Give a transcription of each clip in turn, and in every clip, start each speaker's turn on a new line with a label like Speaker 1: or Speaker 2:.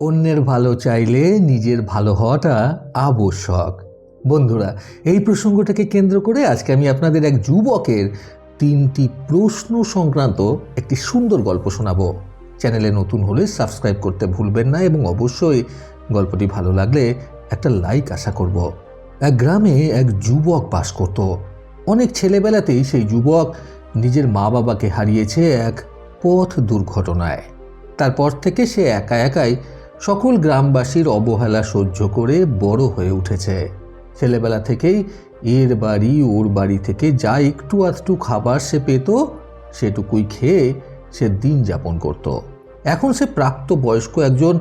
Speaker 1: অন্যের ভালো চাইলে নিজের ভালো হওয়াটা আবশ্যক। বন্ধুরা, এই প্রসঙ্গটাকে কেন্দ্র করে আজকে আমি আপনাদের এক যুবকের তিনটি প্রশ্ন সংক্রান্ত একটি সুন্দর গল্প শোনাবো। চ্যানেলে নতুন হলে সাবস্ক্রাইব করতে ভুলবেন না এবং অবশ্যই গল্পটি ভালো লাগলে একটা লাইক আশা করব। এক গ্রামে এক যুবক বাস করত। অনেক ছেলেবেলাতেই সেই যুবক নিজের মা বাবাকে হারিয়েছে এক পথ দুর্ঘটনায়। তারপর থেকে সে একা একাই সকল গ্রামবাসীর অবহেলা সহ্য করে বড় হয়ে উঠেছে। ছেলেবেলা থেকেই এর বাড়ি, ওর বাড়ি থেকে যা একটু আধটু খাবার সে পেত, সেটুকুই খেয়ে সে দিন যাপন করত। এখন সে প্রাপ্ত বয়স্ক একজন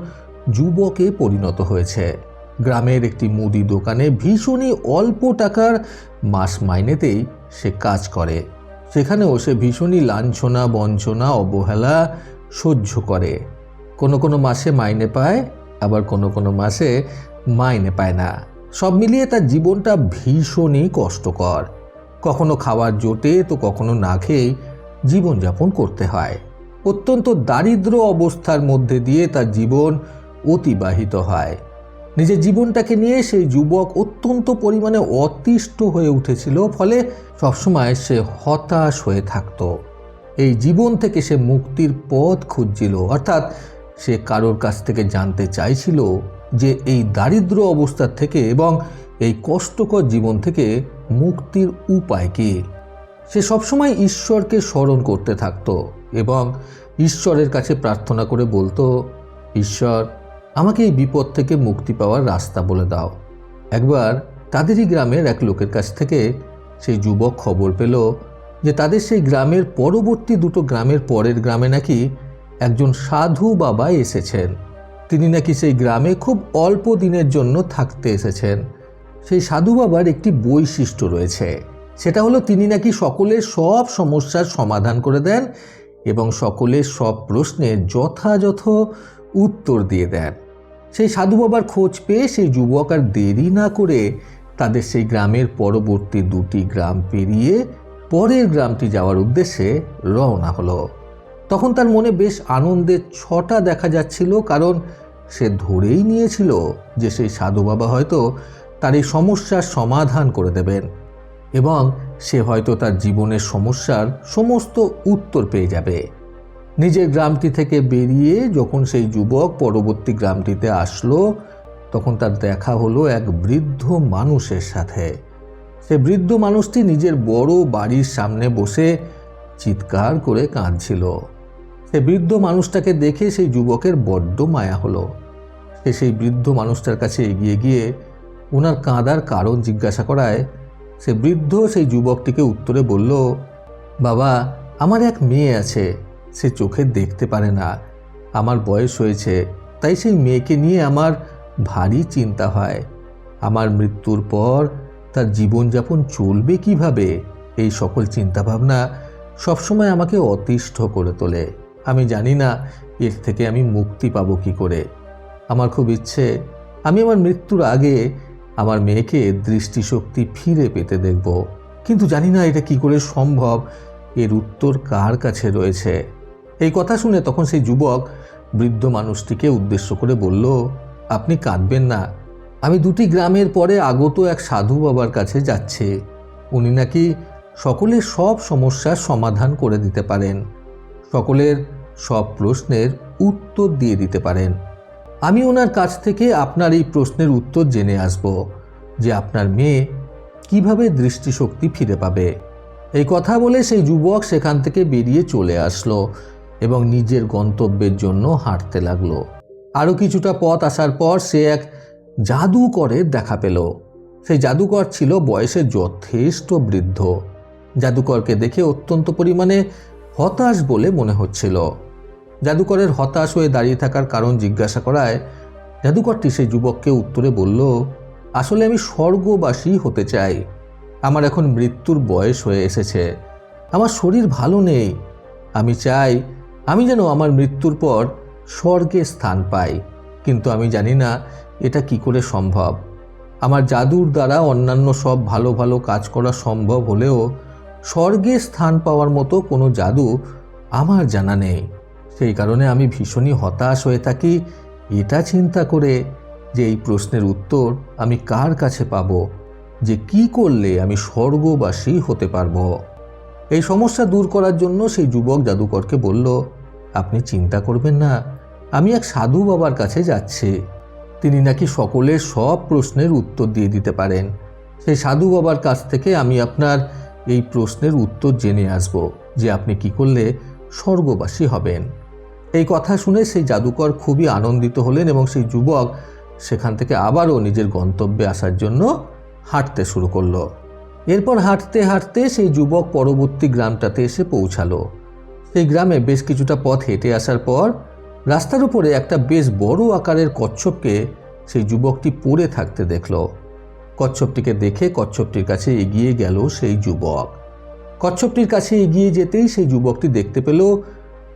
Speaker 1: যুবকে পরিণত হয়েছে। গ্রামের একটি মুদি দোকানে ভীষণই অল্প টাকার মাস মাইনেতেই সে কাজ করে। সেখানেও সে ভীষণই লাঞ্ছনা, বঞ্চনা, অবহেলা সহ্য করে। কোনো কোনো মাসে মাইনে পায়, আবার কোনো কোনো মাসে মাইনে পায় না। সব মিলিয়ে তার জীবনটা ভীষণই কষ্টকর। কখনো খাবার জোটে তো কখনো না খেয়েই জীবনযাপন করতে হয়। অত্যন্ত দারিদ্র অবস্থার মধ্যে দিয়ে তার জীবন অতিবাহিত হয়। নিজের জীবনটাকে নিয়ে সেই যুবক অত্যন্ত পরিমাণে অতিষ্ঠ হয়ে উঠেছিল, ফলে সবসময় সে হতাশ হয়ে থাকত। এই জীবন থেকে সে মুক্তির পথ খুঁজছিল, অর্থাৎ সে কারোর কাছ থেকে জানতে চাইছিল যে এই দারিদ্র অবস্থার থেকে এবং এই কষ্টকর জীবন থেকে মুক্তির উপায় কী। সে সবসময় ঈশ্বরকে স্মরণ করতে থাকত এবং ঈশ্বরের কাছে প্রার্থনা করে বলতো, ঈশ্বর, আমাকে এই বিপদ থেকে মুক্তি পাওয়ার রাস্তা বলে দাও। একবার তাদেরই গ্রামের এক লোকের কাছ থেকে সেই যুবক খবর পেল যে তাদের সেই গ্রামের পরবর্তী দুটো গ্রামের পরের গ্রামে নাকি একজন সাধু বাবা এসেছেন। তিনি নাকি সেই গ্রামে খুব অল্প দিনের জন্য থাকতে এসেছেন। সেই সাধু বাবার একটি বৈশিষ্ট্য রয়েছে। সেটা হলো তিনি নাকি সকলের সব সমস্যার সমাধান করে দেন এবং সকলের সব প্রশ্নের যথাযথ উত্তর দিয়ে দেন। সেই সাধু বাবার খোঁজ পেয়ে সেই যুবক আর দেরি না করে তাদের সেই গ্রামের পরবর্তী দুটি গ্রাম পেরিয়ে পরের গ্রামটি যাওয়ার উদ্দেশ্যে রওনা হলো। তখন তার মনে বেশ আনন্দের ছটা দেখা যাচ্ছিল, কারণ সে ধরেই নিয়েছিল যে সেই সাধু বাবা হয়তো তার এই সমস্যার সমাধান করে দেবেন এবং সে হয়তো তার জীবনের সমস্যার সমস্ত উত্তর পেয়ে যাবে। নিজের গ্রামটি থেকে বেরিয়ে যখন সেই যুবক পরবর্তী গ্রামটিতে আসলো, তখন তার দেখা হলো এক বৃদ্ধ মানুষের সাথে। সে বৃদ্ধ মানুষটি নিজের বড় বাড়ির সামনে বসে চিৎকার করে কাঁদছিল। সে বৃদ্ধ মানুষটাকে দেখে সেই যুবকের বড্ড মায়া হলো। সে সেই বৃদ্ধ মানুষটার কাছে এগিয়ে গিয়ে ওনার কাঁদার কারণ জিজ্ঞাসা করায়। সে বৃদ্ধ সেই যুবকটিকে উত্তরে বলল, বাবা, আমার এক মেয়ে আছে, সে চোখে দেখতে পারে না। আমার বয়স হয়েছে, তাই সেই মেয়েকে নিয়ে আমার ভারী চিন্তা হয়। আমার মৃত্যুর পর তার জীবনযাপন চলবে কীভাবে? এই সকল চিন্তাভাবনা সবসময় আমাকে অতিষ্ঠ করে তোলে। আমি জানি না এর থেকে আমি মুক্তি পাব কি করে। আমার খুব ইচ্ছে, আমি আমার মৃত্যুর আগে আমার মেয়েকে দৃষ্টিশক্তি ফিরে পেতে দেখব। কিন্তু জানি না এটা কি করে সম্ভব, এর উত্তর কার কাছে রয়েছে। এই কথা শুনে তখন সেই যুবক বৃদ্ধ মানুষটিকে উদ্দেশ্য করে বলল, আপনি কাঁদবেন না। আমি দুটি গ্রামের পরে আগত এক সাধু বাবার কাছে যাচ্ছি। উনি নাকি সকলের সব সমস্যার সমাধান করে দিতে পারেন। সকলের সব প্রশ্নের উত্তর দিয়ে দিতে পারেন। আমি ওনার কাছ থেকে আপনার এই প্রশ্নের উত্তর জেনে আসব যে আপনার মেয়ে কীভাবে দৃষ্টিশক্তি ফিরে পাবে। এই কথা বলে সেই যুবক সেখান থেকে বেরিয়ে চলে আসলো এবং নিজের গন্তব্যের জন্য হাঁটতে লাগল। আরও কিছুটা পথ আসার পর সে এক জাদুকরের দেখা পেল। সেই জাদুকর ছিল বয়সে যথেষ্ট বৃদ্ধ। জাদুকরকে দেখে অত্যন্ত পরিমাণে হতাশ বলে মনে হচ্ছিল। জাদুকরের হতাশ হয়ে দাঁড়িয়ে থাকার কারণ জিজ্ঞাসা করায়, জাদুকরটি সেই যুবককে উত্তরে বলল, আসলে আমি স্বর্গবাসী হতে চাই। আমার এখন মৃত্যুর বয়স হয়ে এসেছে। আমার শরীর ভালো নেই। আমি চাই, আমি যেন আমার মৃত্যুর পর স্বর্গে স্থান পাই। কিন্তু আমি জানি না এটা কি করে সম্ভব। আমার জাদুর দ্বারা অন্যান্য সব ভালো ভালো কাজ করা সম্ভব হলেও স্বর্গে স্থান পাওয়ার মতো কোনো জাদু আমার জানা নেই। সেই কারণে আমি ভীষণই হতাশ হয়ে থাকি। এটা চিন্তা করে যে এই প্রশ্নের উত্তর আমি কার কাছে পাব? যে কি করলে আমি স্বর্গবাসী হতে পারব? এই সমস্যা দূর করার জন্য সেই যুবক জাদুকরকে বলল, আপনি চিন্তা করবেন না, আমি এক সাধু বাবার কাছে যাচ্ছি। তিনি নাকি সকলের সব প্রশ্নের উত্তর দিয়ে দিতে পারেন। সেই সাধু বাবার কাছ থেকে আমি আপনার এই প্রশ্নের উত্তর জেনে আসব যে আপনি কি করলে স্বর্গবাসী হবেন। এই কথা শুনে সেই জাদুকর খুবই আনন্দিত হলেন এবং সেই যুবক সেখান থেকে আবারও নিজের গন্তব্যে আসার জন্য হাঁটতে শুরু করল। এরপর হাঁটতে হাঁটতে সেই যুবক পরবর্তী গ্রামটাতে এসে পৌঁছালো। সেই গ্রামে বেশ কিছুটা পথ হেঁটে আসার পর রাস্তার উপরে একটা বেশ বড় আকারের কচ্ছপকে সেই যুবকটি পড়ে থাকতে দেখল। কচ্ছপটিকে দেখে কচ্ছপটির কাছে এগিয়ে গেল সেই যুবক। কচ্ছপটির কাছে এগিয়ে যেতেই সেই যুবকটি দেখতে পেল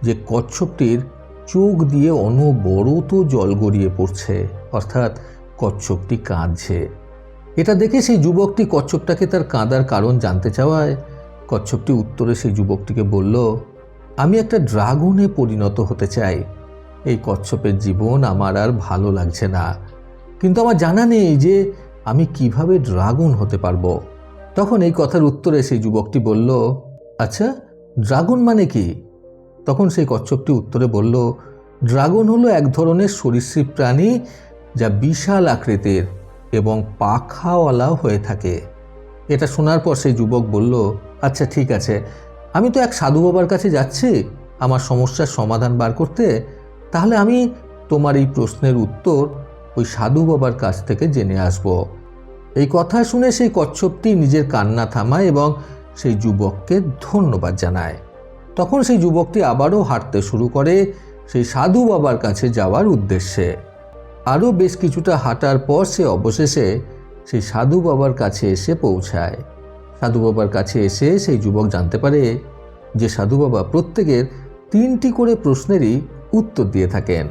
Speaker 1: যে কচ্ছপটির চোখ দিয়ে অনবরত জল গড়িয়ে পড়ছে, অর্থাৎ কচ্ছপটি কাঁদছে। এটা দেখে সেই যুবকটি কচ্ছপটাকে তার কাঁদার কারণ জানতে চাওয়ায়, কচ্ছপটি উত্তরে সেই যুবকটিকে বলল, আমি একটা ড্রাগনে পরিণত হতে চাই। এই কচ্ছপের জীবন আমার আর ভালো লাগছে না। কিন্তু আমার জানা নেই যে আমি কীভাবে ড্রাগন হতে পারব। তখন এই কথার উত্তরে সেই যুবকটি বলল আচ্ছা ড্রাগন মানে কি? তখন সেই কচ্ছপটি উত্তরে বলল, ড্রাগন হলো এক ধরনের সরীসৃপ প্রাণী যা বিশাল আকৃতির এবং পাখাওয়ালা হয়ে থাকে। এটা শোনার পর সেই যুবক বলল আচ্ছা ঠিক আছে। আমি তো এক সাধু বাবার কাছে যাচ্ছি। আমার সমস্যার সমাধান বার করতে। তাহলে আমি তোমার এই প্রশ্নের উত্তর ওই সাধু বাবার কাছ থেকে জেনে আসব। এই কথা শুনে সেই কচ্ছপটি নিজের কান্না থামায় এবং সেই যুবককে ধন্যবাদ জানায়। তখন সেই যুবকটি আবারও হাঁটতে শুরু করে সেই সাধু বাবার কাছে যাওয়ার উদ্দেশ্যে। আরও বেশ কিছুটা হাঁটার পর সে অবশেষে সেই সাধু বাবার কাছে এসে পৌঁছায়। সাধু বাবার কাছে এসে সেই যুবক জানতে পারে যে সাধু বাবা প্রত্যেকের তিনটি করে প্রশ্নেরই উত্তর দিয়ে থাকেন।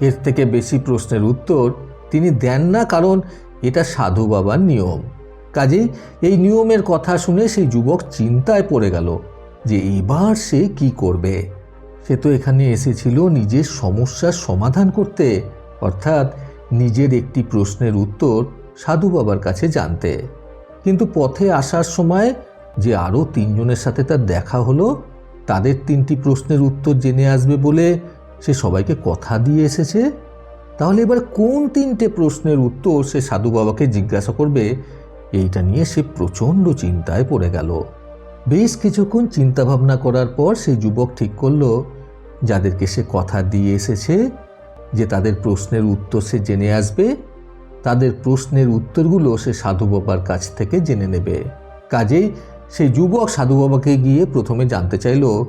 Speaker 1: এর থেকে বেশি প্রশ্নের উত্তর তিনি দেন না কারণ এটা সাধু বাবার নিয়ম। কাজেই এই নিয়মের কথা শুনে সেই যুবক চিন্তায় পড়ে গেল। যে এবার সে কি করবে? সে তো এখানে এসেছিল নিজের সমস্যার সমাধান করতে, অর্থাৎ নিজের একটি প্রশ্নের উত্তর সাধু বাবার কাছে জানতে। কিন্তু পথে আসার সময় যে আরও তিনজনের সাথে তার দেখা হলো, তাদের তিনটি প্রশ্নের উত্তর জেনে আসবে বলে সে সবাইকে কথা দিয়ে এসেছে। তাহলে এবার কোন তিনটে প্রশ্নের উত্তর সে সাধু বাবাকে জিজ্ঞাসা করবে, এইটা নিয়ে সে প্রচণ্ড চিন্তায় পড়ে গেল। বেশ কিছুক্ষণ চিন্তাভাবনা করার পর সেই যুবক ঠিক করল, যাদেরকে সে কথা দিয়ে এসেছে, যে তাদের প্রশ্নের উত্তর সে জেনে আসবে, তাদের প্রশ্নের উত্তরগুলো সে সাধু বাবার কাছ থেকে জেনে নেবে। কাজেই সেই যুবক সাধু বাবাকে গিয়ে প্রথমে জানতে চাইল,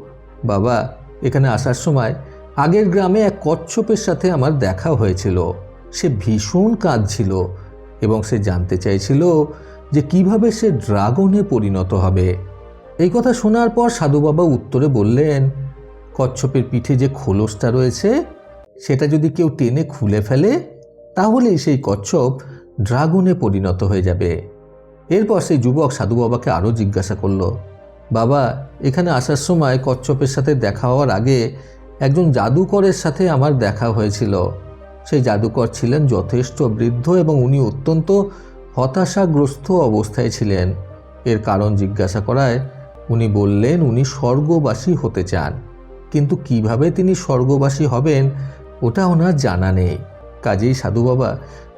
Speaker 1: বাবা, এখানে আসার সময় আগের গ্রামে এক কচ্ছপের সাথে আমার দেখা হয়েছিল। সে ভীষণ কাঁদছিল এবং সে জানতে চাইছিল যে কীভাবে সে ড্রাগনে পরিণত হবে। এই কথা শোনার পর সাধু বাবা উত্তরে বললেন, কচ্ছপের পিঠে যে খোলসটা রয়েছে, সেটা যদি কেউ টেনে খুলে ফেলে, তাহলেই সেই কচ্ছপ ড্রাগনে পরিণত হয়ে যাবে। এরপর সেই যুবক সাধু বাবাকে আরও জিজ্ঞাসা করল, বাবা, এখানে আসার সময় কচ্ছপের সাথে দেখা হওয়ার আগে একজন জাদুকরের সাথে আমার দেখা হয়েছিল। সেই জাদুকর ছিলেন যথেষ্ট বৃদ্ধ এবং উনি অত্যন্ত হতাশাগ্রস্ত অবস্থায় ছিলেন। এর কারণ জিজ্ঞাসা করায় উনি বললেন, উনি স্বর্গবাসী হতে চান। কিন্তু কীভাবে তিনি স্বর্গবাসী হবেন, ওটা ওনার জানা নেই। কাজেই সাধু বাবা,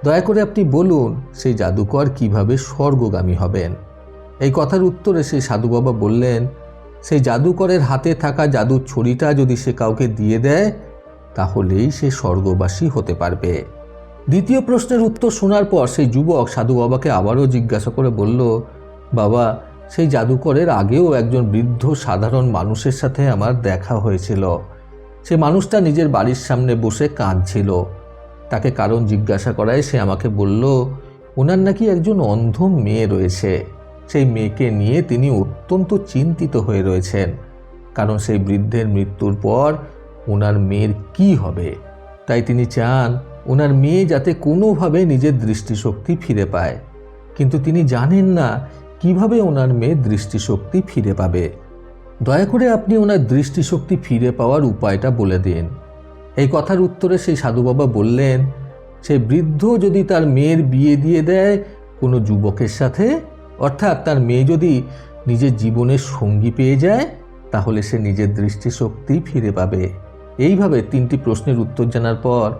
Speaker 1: দয়া করে আপনি বলুন, সেই জাদুকর কীভাবে স্বর্গগামী হবেন? এই কথার উত্তরে সেই সাধু বাবা বললেন, সেই জাদুকরের হাতে থাকা জাদুর ছড়িটা যদি সে কাউকে দিয়ে দেয়, তাহলেই সে স্বর্গবাসী হতে পারবে। দ্বিতীয় প্রশ্নের উত্তর শোনার পর সেই যুবক সাধু বাবাকে আবারও জিজ্ঞাসা করে বলল, বাবা সেই জাদুকরের আগেও একজন বৃদ্ধ সাধারণ মানুষের সাথে আমার দেখা হয়েছিল। সে মানুষটা নিজের বাড়ির সামনে বসে কাঁদছিল। তাকে কারণ জিজ্ঞাসা করায় সে আমাকে বলল ওনার নাকি একজন অন্ধ মেয়ে রয়েছে। সেই মেয়েকে নিয়ে তিনি অত্যন্ত চিন্তিত হয়ে রয়েছেন। কারণ সেই বৃদ্ধের মৃত্যুর পর ওনার মেয়ের কি হবে? তাই তিনি চান ওনার মেয়ে যাতে কোনোভাবে নিজের দৃষ্টিশক্তি ফিরে পায়। কিন্তু তিনি জানেন না কীভাবে ওনার মেয়ে দৃষ্টিশক্তি ফিরে পাবে? দয়া করে আপনি ওনার দৃষ্টিশক্তি ফিরে পাওয়ার উপায়টা বলে দিন। এই কথার উত্তরে সেই সাধু বাবা বললেন, সে বৃদ্ধ যদি তার মেয়ের বিয়ে দিয়ে দেয় কোনো যুবকের সাথে, অর্থাৎ তার মেয়ে যদি নিজের জীবনের সঙ্গী পেয়ে যায়, তাহলে সে নিজের দৃষ্টিশক্তি ফিরে পাবে। এইভাবে তিনটি প্রশ্নের উত্তর জানার পর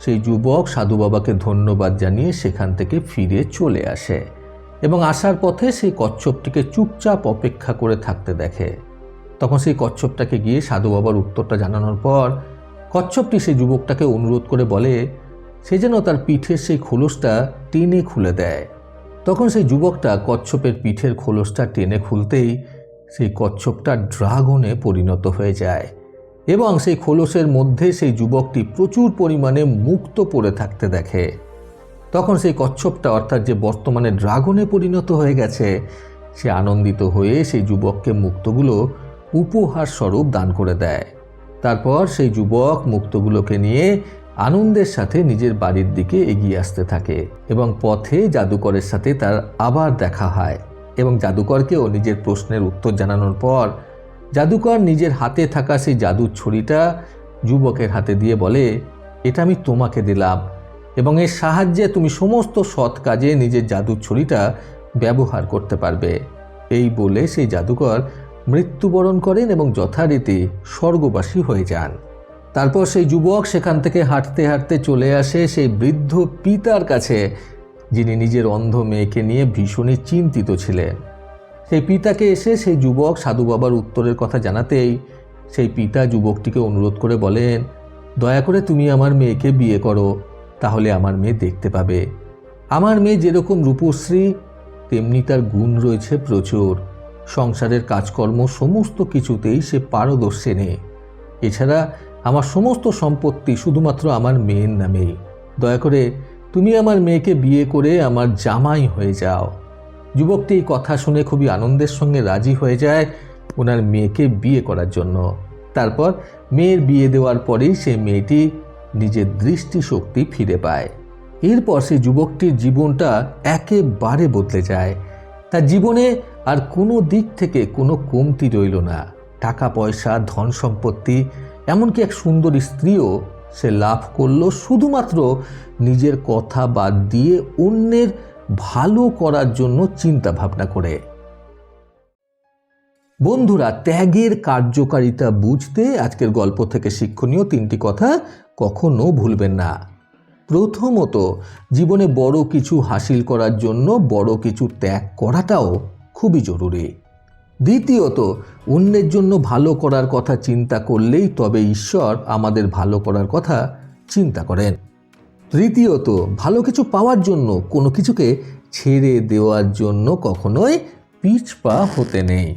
Speaker 1: সেই যুবক সাধু বাবাকে ধন্যবাদ জানিয়ে সেখান থেকে ফিরে চলে আসে। এবং আসার পথে সেই কচ্ছপটিকে চুপচাপ অপেক্ষা করে থাকতে দেখে। তখন সেই কচ্ছপটাকে গিয়ে সাধু বাবার উত্তরটা জানানোর পর কচ্ছপটি সেই যুবকটাকে অনুরোধ করে বলে, সে যেন তার পিঠের সেই খোলসটা টেনে খুলে দেয়। তখন সেই যুবকটা কচ্ছপের পিঠের খোলসটা টেনে খুলতেই সেই কচ্ছপটা ড্রাগনে পরিণত হয়ে যায় এবং সেই খোলসের মধ্যে সেই যুবকটি প্রচুর পরিমাণে মুক্ত পড়ে থাকতে দেখে। তখন সেই কচ্ছপটা অর্থাৎ যে বর্তমানে ড্রাগনে পরিণত হয়ে গেছে, সে আনন্দিত হয়ে সেই যুবককে মুক্তগুলো উপহার স্বরূপ দান করে দেয়। তারপর সেই যুবক মুক্তগুলোকে নিয়ে আনন্দের সাথে নিজের বাড়ির দিকে এগিয়ে আসতে থাকে এবং পথে জাদুকরের সাথে তার আবার দেখা হয় এবং জাদুকরকেও নিজের প্রশ্নের উত্তর জানানোর পর জাদুকর নিজের হাতে থাকা সেই জাদুর ছড়িটা যুবকের হাতে দিয়ে বলে, এটা আমি তোমাকে দিলাম। এবং এর সাহায্যে তুমি সমস্ত সৎ কাজে নিজের জাদুর ছড়িটা ব্যবহার করতে পারবে। এই বলে সেই জাদুকর মৃত্যুবরণ করেন এবং যথারীতি স্বর্গবাসী হয়ে যান। তারপর সেই যুবক সেখান থেকে হাঁটতে হাঁটতে চলে আসে সেই বৃদ্ধ পিতার কাছে, যিনি নিজের অন্ধ মেয়েকে নিয়ে ভীষণই চিন্তিত ছিলেন। সেই পিতাকে এসে সেই যুবক সাধু বাবার উত্তরের কথা জানাতেই সেই পিতা যুবকটিকে অনুরোধ করে বলেন, দয়া করে তুমি আমার মেয়েকে বিয়ে করো। তাহলে আমার মেয়ে দেখতে পাবে। আমার মেয়ে যেরকম রূপশ্রী, তেমনি তার গুণ রয়েছে প্রচুর। সংসারের কাজকর্ম সমস্ত কিছুতেই সে পারদর্শিনী এছাড়া আমার সমস্ত সম্পত্তি শুধুমাত্র আমার মেয়ের নামেই। দয়া করে তুমি আমার মেয়েকে বিয়ে করে আমার জামাই হয়ে যাও। যুবকটি এই কথা শুনে খুবই আনন্দের সঙ্গে রাজি হয়ে যায় ওনার মেয়েকে বিয়ে করার জন্য। তারপর মেয়ের বিয়ে দেওয়ার পরেই সে মেয়েটি নিজের দৃষ্টিশক্তি ফিরে পায়। এরপর সেই যুবকটির জীবনটা একেবারে বদলে যায়। তার জীবনে আর কোনো দিক থেকে কোনো কমতি রইল না। টাকা, পয়সা, ধন সম্পত্তি, এমনকি এক সুন্দর স্ত্রীও সে লাভ করল শুধুমাত্র নিজের কথা বাদ দিয়ে অন্যের ভালো করার জন্য চিন্তা ভাবনা করে। বন্ধুরা, ত্যাগের কার্যকারিতা বুঝতে আজকের গল্প থেকে শিক্ষণীয় তিনটি কথা কখনো ভুলবেন না। প্রথমত, জীবনে বড় কিছু হাসিল করার জন্য বড় কিছু ত্যাগ করাটাও খুবই জরুরি। দ্বিতীয়ত, অন্যের জন্য ভালো করার কথা চিন্তা করলেই তবে ঈশ্বর আমাদের ভালো করার কথা চিন্তা করেন। তৃতীয়ত, ভালো কিছু পাওয়ার জন্য, কোনো কিছুকে ছেড়ে দেওয়ার জন্য কখনোই পিছপা হতে নেই।